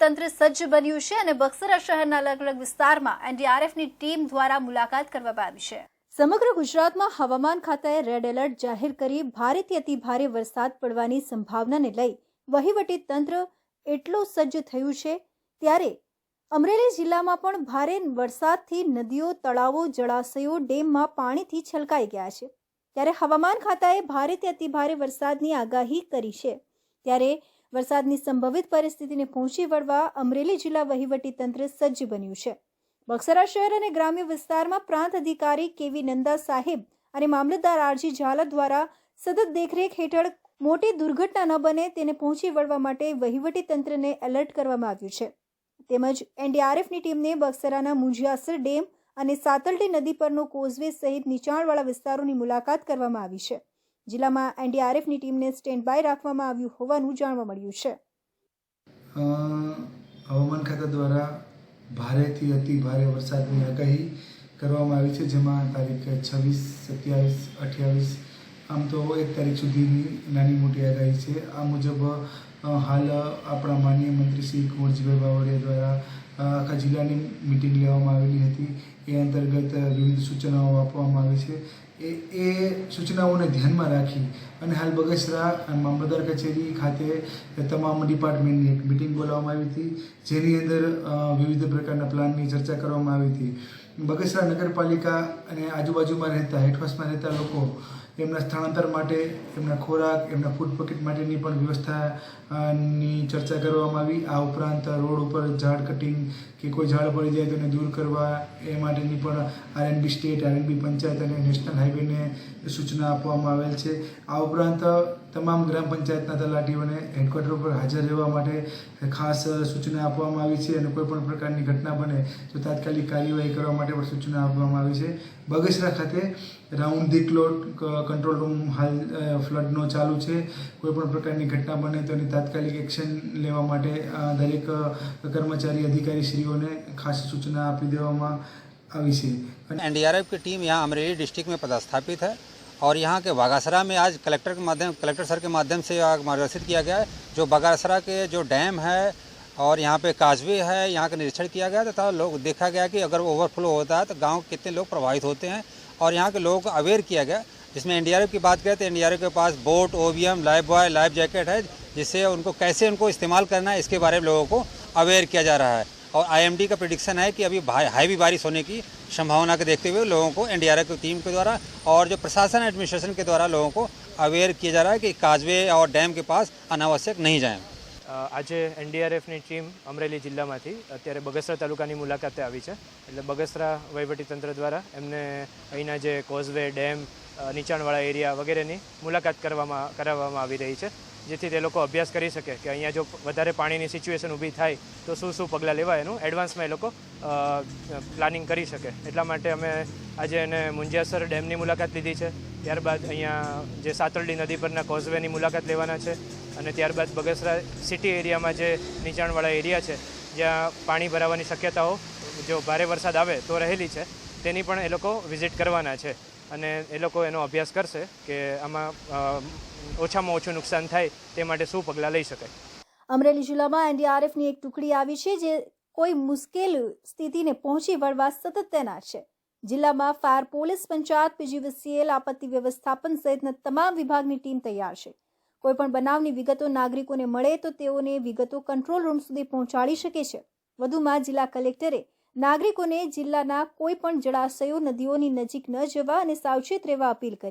તંત્ર સજ્જ બન્યું છે અને બક્સરા શહેરના અલગ અલગ વિસ્તારમાં એનડીઆરએફની ટીમ દ્વારા મુલાકાત કરવામાં આવી છે. સમગ્ર ગુજરાતમાં હવામાન ખાતાએ રેડ એલર્ટ જાહેર કરી ભારેથી અતિ ભારે વરસાદ પડવાની સંભાવનાને લઈ વહીવટી તંત્ર એટલું સજ્જ થયું છે ત્યારે અમરેલી જિલ્લામાં પણ ભારે વરસાદથી નદીઓ, તળાવો, જળાશયો, ડેમમાં પાણીથી છલકાઈ ગયા છે. ત્યારે હવામાન ખાતાએ ભારેથી અતિ ભારે વરસાદની આગાહી કરી છે. ત્યારે વરસાદની સંભવિત પરિસ્થિતિને પહોંચી વળવા અમરેલી જિલ્લા વહીવટી તંત્ર સજ્જ બન્યું છે. બક્સરા શહેર અને ગ્રામ્ય વિસ્તારમાં પ્રાંત અધિકારી કેવી નંદા સાહેબ અને મામલતદાર આરજી ઝાલા દ્વારા સતત દેખરેખ હેઠળ મોટી દુર્ઘટના ન બને તેને પહોંચી વળવા માટે વહીવટી તંત્રને એલર્ટ કરવામાં આવ્યું છે. તેમજ એનડીઆરએફની ટીમને બક્સરાના મુંજિયાસર ડેમ અને સાતલડી નદી પરનો કોઝવે સહિત નીચાણવાળા વિસ્તારોની મુલાકાત કરવામાં આવી છે. જિલ્લામાં એનડીઆરએફની ટીમને સ્ટેન્ડ બાય રાખવામાં આવ્યું હોવાનું જાણવા મળ્યું છે. હવામાન ખાતા દ્વારા ભારેથી અતિ ભારે વરસાદની આગાહી કરવામાં આવી છે, જેમાં તારીખ છવ્વીસ, સત્યાવીસ, અઠ્યાવીસ, આમ તો એક તારીખ સુધીની નાની મોટી આગાહી છે. આ મુજબ હાલ આપણા માનનીય મંત્રી શ્રી કુંવરજીભાઈ બાવળિયા દ્વારા આખા જિલ્લાની મિટિંગ લેવામાં આવેલી હતી. એ અંતર્ગત વિવિધ સૂચનાઓ આપવામાં આવી છે. એ એ સૂચનાઓને ધ્યાનમાં રાખી અને હાલ બગસરા મામલતદાર કચેરી ખાતે તમામ ડિપાર્ટમેન્ટની એક મિટિંગ બોલાવવામાં આવી હતી, જેની અંદર વિવિધ પ્રકારના પ્લાનની ચર્ચા કરવામાં આવી હતી. બગસરા નગરપાલિકા અને આજુબાજુમાં રહેતા હેઠવાસમાં રહેતા લોકો એમના સ્થળાંતર માટે, એમના ખોરાક, એમના ફૂડ પેકેટ માટેની પણ વ્યવસ્થાની ચર્ચા કરવામાં આવી. આ ઉપરાંત રોડ ઉપર ઝાડ કટિંગ કે કોઈ ઝાડ પડી જાય તો એને દૂર કરવા, એ માટેની પણ આરએનબી સ્ટેટ આરએનબી પંચાયત અને નેશનલ હાઈવેને સૂચના આપવામાં આવેલ છે. આ ઉપરાંત તમામ ગ્રામ પંચાયતના તલાટીઓને હેડક્વાર્ટર પર હાજર રહેવા માટે ખાસ સૂચના આપવામાં આવી છે અને કોઈ પણ પ્રકારની ઘટના બને તો તાત્કાલિક કાર્યવાહી કરવા માટે પણ સૂચના આપવામાં આવી છે બગસરા ખાતે round the clock control room હાલ અ, ફ્લડનો ચાલુ છે કોઈ પણ પ્રકારની ઘટના બને તો એની તાત્કાલિક એક્શન લેવા માટે અ, દરેક અ, કર્મચારી અધિકારી શ્રીઓને ખાસ સૂચના આપી દેવામાં આવી છે અને एनडीआरएफ की टीम यहाँ अमरेली डिस्ट्रिक्ट में पदस्थापित है और यहाँ के बागासरा में आज कलेक्टर के माध्यम, कलेक्टर सर के माध्यम से मार्गदर्शित किया गया है, जो बागासरा के जो डैम है और यहाँ पे काजवे है, यहाँ का निरीक्षण किया गया तथा लोग, देखा गया कि अगर ओवरफ्लो होता है तो गाँव कितने लोग प्रभावित होते हैं और यहाँ के लोगों को अवेयर किया गया, जिसमें एनडीआरएफ की बात करें तो एनडीआरएफ के पास बोट ओ ओवीएम लाइफ बॉय, लाइफ जैकेट है, जिससे उनको, कैसे उनको इस्तेमाल करना है, इसके बारे में लोगों को अवेयर किया जा रहा है। और आईएमडी का प्रिडिक्शन है कि अभी हैवी बारिश होने की संभावना को देखते हुए लोगों को एनडीआरएफ की टीम के द्वारा और जो प्रशासन एडमिनिस्ट्रेशन के द्वारा लोगों को अवेयर किया जा रहा है कि काजवे और डैम के पास अनावश्यक नहीं जाएं અ, આજે એનડીઆરએફની ટીમ અમરેલી જિલ્લામાંથી અત્યારે બગસરા તાલુકાની મુલાકાતે આવી છે એટલે બગસરા વહીવટીતંત્ર દ્વારા એમને અહીંના જે કોઝવે ડેમ અ, નીચાણવાળા એરિયા વગેરેની મુલાકાત કરવામાં કરાવવામાં આવી રહી છે જેથી તે લોકો અભ્યાસ કરી શકે કે અહીંયા જો વધારે પાણીની સિચ્યુએશન ઊભી થાય, તો શું શું પગલાં લેવાય? એનું એડવાન્સમાં એ લોકો પ્લાનિંગ કરી શકે. એટલા માટે અમે આજે એને મુંજિયાસર ડેમની મુલાકાત લીધી છે. ત્યારબાદ અહીંયા જે સાતરડી નદી પરના કોઝવેની મુલાકાત લેવાના છે. અને ત્યારબાદ બગસરા સિટી એરિયામાં જે નીચાણવાળા એરિયા છે, જ્યાં પાણી ભરાવાની શક્યતાઓ જો ભારે વરસાદ આવે તો રહેલી છે, તેની પણ એ લોકો વિઝિટ કરવાના છે. અને એ લોકો એનો અભ્યાસ કરશે કે આમાં ઓછામાં ઓછું નુકસાન થાય તે માટે શું પગલાં લઈ શકાય? અમરેલી જિલ્લામાં એનડીઆરએફની એક ટુકડી આવી છે જે કોઈ મુશ્કેલ સ્થિતિને પહોંચી વળવા સતત તેના છે. જિલ્લામાં ફાયર પોલીસ, પંચાયત, પીજીવીસીએલ, આપત્તિ વ્યવસ્થાપન સહિતના તમામ વિભાગની ટીમ તૈયાર છે. કોઈ પણ બનાવની વિગતો નાગરિકોને મળે તો તેઓને વિગતો કંટ્રોલ રૂમ સુધી પહોંચાડી શકે છે. વધુમાં જિલ્લા કલેક્ટરે નાગરિકોને જિલ્લાના કોઈ પણ જળાશયો, નદીઓની નજીક ન જવા અને સાવચેત રહેવા અપીલ કરી